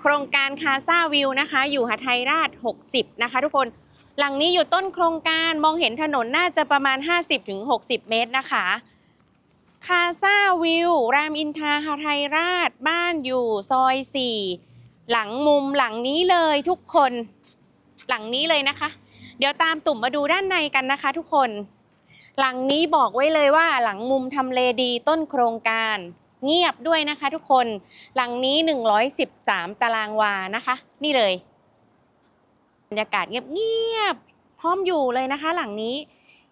โครงการคาซาวิวนะคะ อยู่หาไทยราช 60 นะคะ ทุกคนหลังนี้อยู่ต้นโครงการมองเห็นถนนน่าจะประมาณ 50-60 เมตรนะคะคาซาวิวรามอินทาหาไทยราชบ้านอยู่ซอย 4 หลังมุมหลังนี้เลยทุกคนหลังนี้เลยนะคะ เดี๋ยวตามตุ่มมาดูด้านในกันนะคะ ทุกคน หลังนี้บอกไว้เลยว่าหลังมุมทำเลดีต้นโครงการ เงียบด้วยนะคะ ทุกคน หลังนี้ 113 ตารางวานะคะ นี่เลยบรรยากาศเงียบๆ พร้อมอยู่เลยนะคะ หลังนี้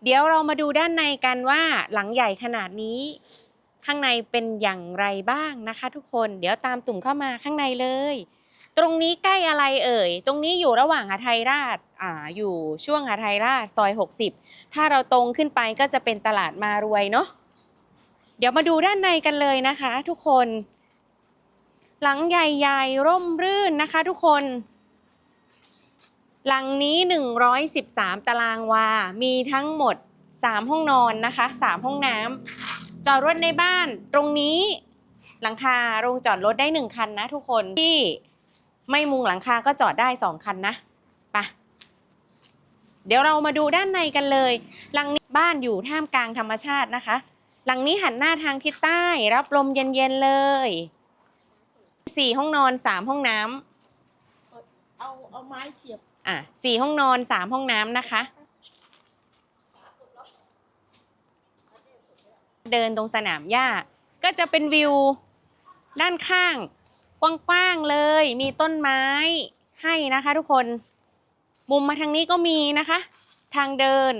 เดี๋ยวเรามาดูด้านในกันว่าหลังใหญ่ขนาดนี้ ข้างในเป็นอย่างไรบ้างนะคะ ทุกคน เดี๋ยวตามตุ่มเข้ามาข้างในเลย ตรงนี้ใกล้อะไรเอ่ย ตรงนี้อยู่ระหว่างหาไทยราชอ่าอยู่ช่วงหาไทยราชซอย 60 ถ้าเราตรงขึ้นไปก็จะเป็นตลาดมารวยเนาะ เดี๋ยวมาดูด้านในกันเลยนะคะ ทุกคน หลังใหญ่ๆ ร่มรื่นนะคะ ทุกคน หลังนี้ 113 ตารางวา มีทั้งหมด 3 ห้องนอนนะคะ 3 ห้องน้ำจอดรถในบ้านตรงนี้หลังคาโรงจอดรถได้ 1 คันนะ ทุกคนที่ไม่มุงหลังคาก็จอดได้ 2 คันนะไปะเดี๋ยวเรามาดูด้านในกันเลย หลังนี้บ้านอยู่ท่ามกลางธรรมชาตินะคะ หลังนี้หันหน้าทางทิศใต้ รับลมเย็นๆเลยสี่ห้องนอนสามห้องน้ำเอาเอาไม้เสียบอะสี่ห้องนอนสามห้องน้ำนะคะ เดินตรงสนามหญ้า ก็จะเป็นวิวด้านข้าง กว้างๆเลย มีต้นไม้ให้นะคะทุกคน มุมมาทางนี้ก็มีนะคะ ทางเดิน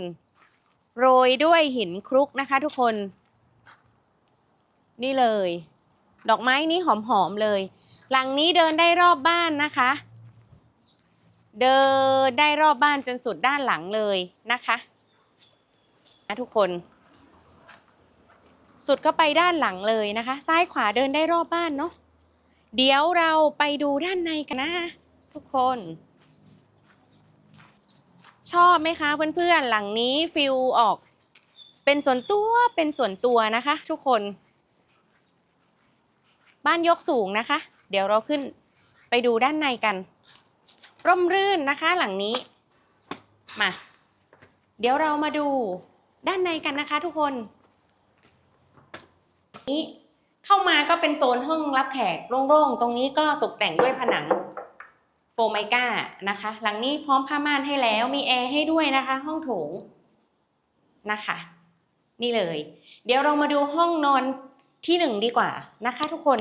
โรยด้วยหินคลุกนะคะทุกคน นี่เลย ดอกไม้นี้หอมๆเลย หลังนี้เดินได้รอบบ้านนะคะ เดินได้รอบบ้านจนสุดด้านหลังเลยนะคะนะทุกคน สุดก็ไปด้านหลังเลยนะคะ ซ้ายขวาเดินได้รอบบ้านเนาะเดี๋ยวเราไปดูด้านในกันนะ ทุกคน ชอบไหมคะเพื่อนๆหลังนี้ฟิลออกเป็นส่วนตัวเป็นส่วนตัวนะคะ ทุกคน บ้านยกสูงนะคะ เดี๋ยวเราขึ้นไปดูด้านในกัน ร่มรื่นนะคะหลังนี้ มา เดี๋ยวเรามาดูด้านในกันนะคะทุกคน นี้เข้ามาก็เป็นโซนห้องรับแขกโล่งๆ ตรงนี้ก็ตกแต่งด้วยผนังโฟมไมก้านะคะ หลังนี้พร้อมผ้าม่านให้แล้ว มีแอร์ให้ด้วยนะคะ ห้องโถงนะคะ นี่เลย เดี๋ยวเรามาดูห้องนอน ที่หนึ่งดีกว่านะคะทุกคน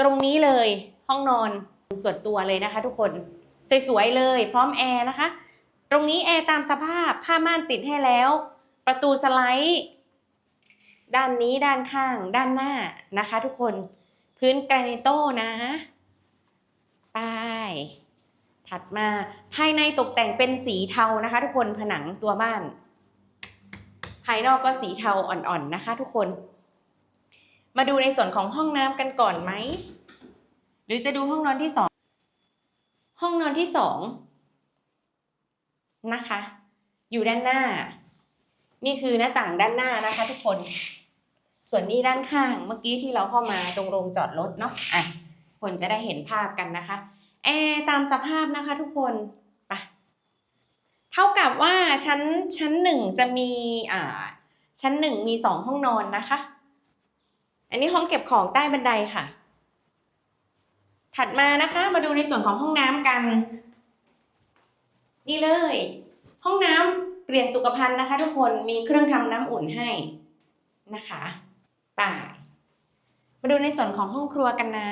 ตรงนี้เลยห้องนอนส่วนตัวเลยนะคะ ทุกคนสวยๆเลย พร้อมแอร์นะคะ ตรงนี้แอร์ตามสภาพผ้าม่านติดให้แล้ว ประตูสไลด์ด้านนี้ด้านข้างด้านหน้านะคะ ทุกคนพื้นแกรนิโต้นะไปถัดมาภายในตกแต่งเป็นสีเทานะคะ ทุกคนผนังตัวบ้าน ภายนอกก็สีเทาอ่อนๆนะคะ ทุกคน มาดูในส่วนของห้องน้ำกันก่อนไหม หรือจะดูห้องนอนที่สองห้องนอนที่สองนะคะ อยู่ด้านหน้า นี่คือหน้าต่างด้านหน้านะคะทุกคน ส่วนนี้ด้านข้างเมื่อกี้ที่เราเข้ามาตรงโรงจอดรถเนาะอะคนจะได้เห็นภาพกันนะคะแอร์ตามสภาพนะคะทุกคนไปเท่ากับว่าชั้นชั้นหนึ่งจะมีอ่าชั้นหนึ่งมีสองห้องนอนนะคะ อันนี้ห้องเก็บของใต้บันไดค่ะ ถัดมานะคะมาดูในส่วนของห้องน้ำกัน นี่เลย ห้องน้ำเปลี่ยนสุขภัณฑ์นะคะ ทุกคนมีเครื่องทำน้ำอุ่นให้นะคะป่ายมาดูในส่วนของห้องครัวกันนะ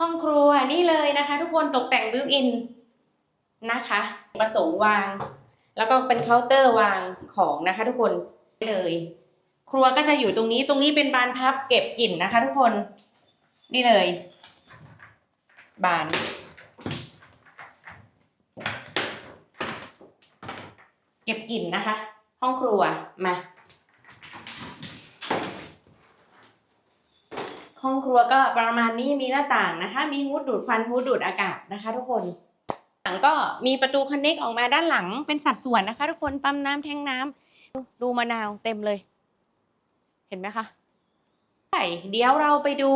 ห้องครัวนี่เลยนะคะ ทุกคนตกแต่งบิวอินนะคะประสงค์วาง แล้วก็เป็นเคาน์เตอร์วางของนะคะ ทุกคนเลย ครัวก็จะอยู่ตรงนี้ตรงนี้เป็นบานพับเก็บกลิ่นนะคะ ทุกคน นี่เลย บาน เก็บกลิ่นนะคะ ห้องครัวมา ห้องครัวก็ประมาณนี้มีหน้าต่างนะคะ มีฮูดดูดควันฮูดดูดอากาศนะคะ ทุกคนหลังก็มีประตูคอนเน็กออกมาด้านหลังเป็นสัดส่วนนะคะ ทุกคนปั๊มน้ำแทงน้ำดูมะนาวเต็มเลย เห็นไหมคะใช่เดี๋ยวเราไปดู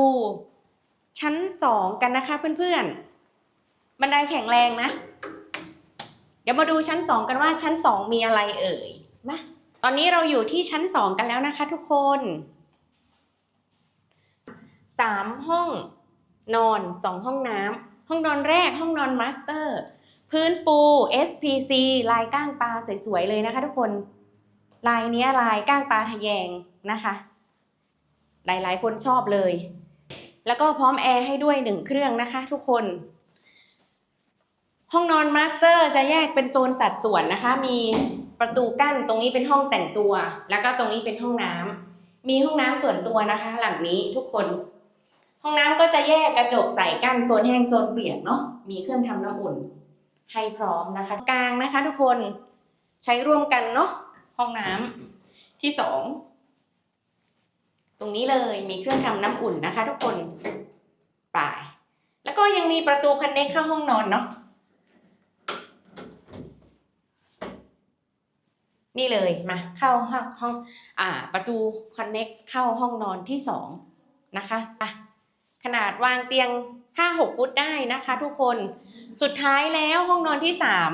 ชั้นสองกันนะคะเพื่อนๆ บันไดแข็งแรงนะ เดี๋ยวมาดูชั้นสองกันว่าชั้นสองมีอะไรเอ่ยนะตอนนี้เราอยู่ที่ชั้นสองกันแล้วนะคะทุกคนสามห้องนอนสองห้องน้ำห้องนอนแรกห้องนอนมาสเตอร์ พื้นปู SPC ลายก้างปลาสวยๆเลยนะคะทุกคน ลายเนี้ยลายก้างปลาทะแยงนะคะ หลายๆ คนชอบเลย แล้วก็พร้อมแอร์ให้ด้วยหนึ่งเครื่องนะคะทุกคน ห้องนอนมาสเตอร์จะแยกเป็นโซนสัดส่วนนะคะ มีประตูกั้นตรงนี้เป็นห้องแต่งตัว แล้วก็ตรงนี้เป็นห้องน้ำมีห้องน้ำส่วนตัวนะคะ หลังนี้ทุกคน ห้องน้ำก็จะแยกกระจกใส่กั้นโซนแห้งโซนเปียกเนาะมีเครื่องทำน้ำอุ่นให้พร้อมนะคะ กลางนะคะ ทุกคนใช้ร่วมกันเนาะ ห้องน้ำที่สองตรงนี้เลยมีเครื่องทำน้ำอุ่นนะคะ ทุกคนไปแล้วก็ยังมีประตูคันเน็กเข้าห้องนอนเนาะนี่เลยมาเข้าห้องห้องอ่าประตูคันเน็กเข้าห้องนอนที่สองนะคะอะขนาดวางเตียงห้าหกฟุตได้นะคะ ทุกคนสุดท้ายแล้วห้องนอนที่สาม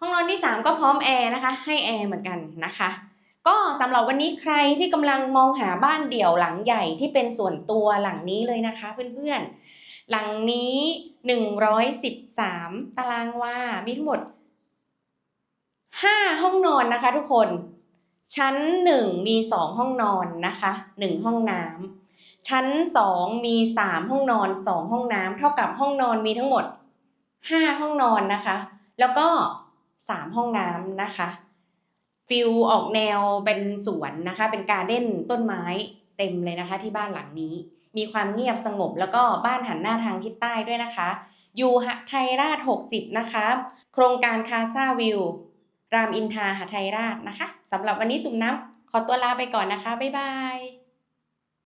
ห้องนอนที่สามก็พร้อมแอร์นะคะ ให้แอร์เหมือนกันนะคะ ก็สำหรับวันนี้ใครที่กำลังมองหาบ้านเดี่ยวหลังใหญ่ที่เป็นส่วนตัวหลังนี้เลยนะคะเพื่อนๆ หลังนี้ 113 ตารางวา มีทั้งหมด 5 ห้องนอนนะคะทุกคน ชั้น 1 มี 2 ห้องนอนนะคะ 1 ห้องน้ำ ชั้น 2 มี 3 ห้องนอน 2 ห้องน้ำ เท่ากับห้องนอนมีทั้งหมด 5 ห้องนอนนะคะ แล้วก็ 3ห้องน้ำนะคะฟิลออกแนวเป็นสวนนะคะ เป็นการเด้นต้นไม้เต็มเลยนะคะ ที่บ้านหลังนี้ มีความเงียบสงบแล้วก็บ้านหันหน้าทางทิศใต้ด้วยนะคะอยู่หไทยราช 60 นะคะ โครงการคาซาวิว รามอินทาหไทยราชนะคะสำหรับวันนี้ตุ่มน้ำขอตัวลาไปก่อนนะคะ บ๊ายบาย